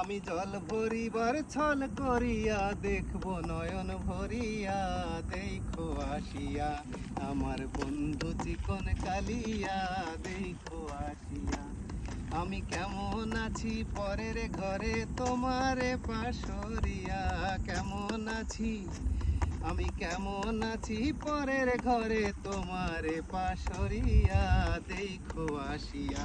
আমি জল ভরিবার ছল করিয়া দেখব নয়ন ভরিয়া, দেখো আসিয়া। আমার বন্ধু চিকন কালিয়া, দেখো আসিয়া। আমি কেমন আছি পরের ঘরে তোমারে পাশরিয়া, কেমন আছি? আমি কেমন আছি পরের ঘরে তোমারে পাশরিয়া, দেখো আসিয়া।